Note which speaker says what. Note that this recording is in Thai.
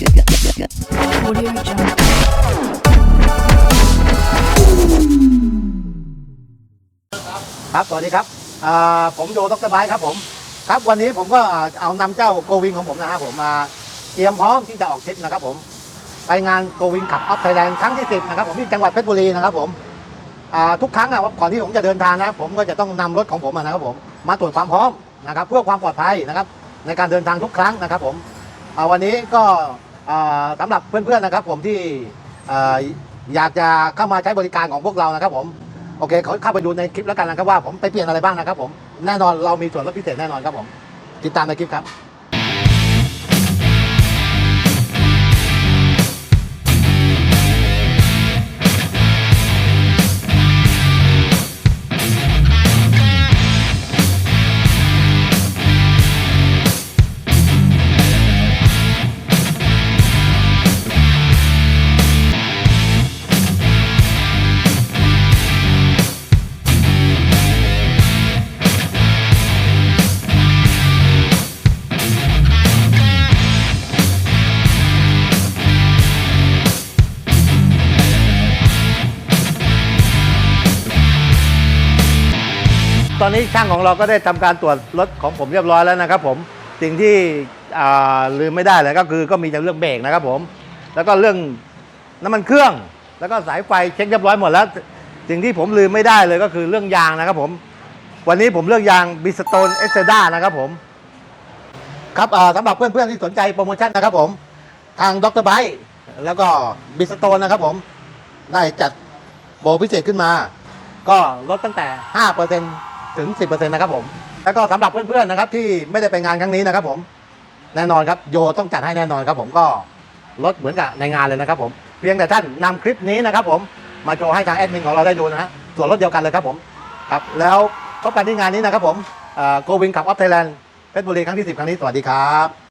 Speaker 1: Audio Jungle.
Speaker 2: ครับ สวัสดีครับอ่าผมโยดรไบค์ครับผม ครับ วันนี้ผมก็เอานำเจ้าโกวิงของผมนะครับผมมาเตรียมพร้อมที่จะออกทริปนะครับผม ไปงานโกวิงขับออฟไทยแลนด์ครั้งที่ 10 นะครับผมที่จังหวัดเพชรบุรีนะครับผมอ่าทุกครั้งอะก่อนที่ผมจะเดินทางนะผมก็จะต้องนำรถของผมนะครับผม มาตรวจความพร้อมนะครับ เพื่อความปลอดภัยนะครับ ในการเดินทางทุกครั้งนะครับผมอ่าวันนี้ก็ สำหรับเพื่อนๆนะครับ ผมที่อยากจะเข้ามาใช้บริการของพวกเรานะครับ ผมโอเคเขาเข้าไปดูในคลิปแล้วกันนะครับว่าผมไปเปลี่ยนอะไรบ้างนะครับ ผมแน่นอนเรามีส่วนลดพิเศษแน่นอนครับผมติดตามในคลิปครับ ตอนนี้ช่างของเราก็ได้ทำการตรวจรถของผมเรียบร้อยแล้วนะครับผมสิ่งที่ลืมไม่ได้เลยก็คือก็มีแต่เรื่องเบรกนะครับผม แล้วก็เรื่องน้ำมันเครื่อง แล้วก็สายไฟเช็คเรียบร้อยหมดแล้ว สิ่งที่ผมลืมไม่ได้เลยก็คือเรื่องยางนะครับผม วันนี้ผมเลือกยางบิสโตนเอสเซด้านะครับผม ครับอ่าสำหรับเพื่อนๆที่สนใจโปรโมชั่นนะครับผม ทางดรไบแล้วก็บิสโตนนะครับผม ได้จัดโปรพิเศษขึ้นมา ก็ลดตั้งแต่ 5% ถึง 10%นะครับผม แล้วก็สำหรับเพื่อนๆนะครับที่ไม่ได้ไปงานครั้งนี้นะครับผมแน่นอนครับโยต้องจัดให้แน่นอนครับผมก็ลดเหมือนกับในงานเลยนะครับผมเพียงแต่ท่านนำคลิปนี้นะครับผมมาโชว์ให้ทางแอดมินของเราได้ดูนะฮะส่วนลดเดียวกันเลยครับผมครับแล้วพบกันที่งานนี้นะครับผมโกวิงขับออฟไทยแลนด์เพชรบุรีครั้งที่ 10 ครั้งนี้สวัสดีครับ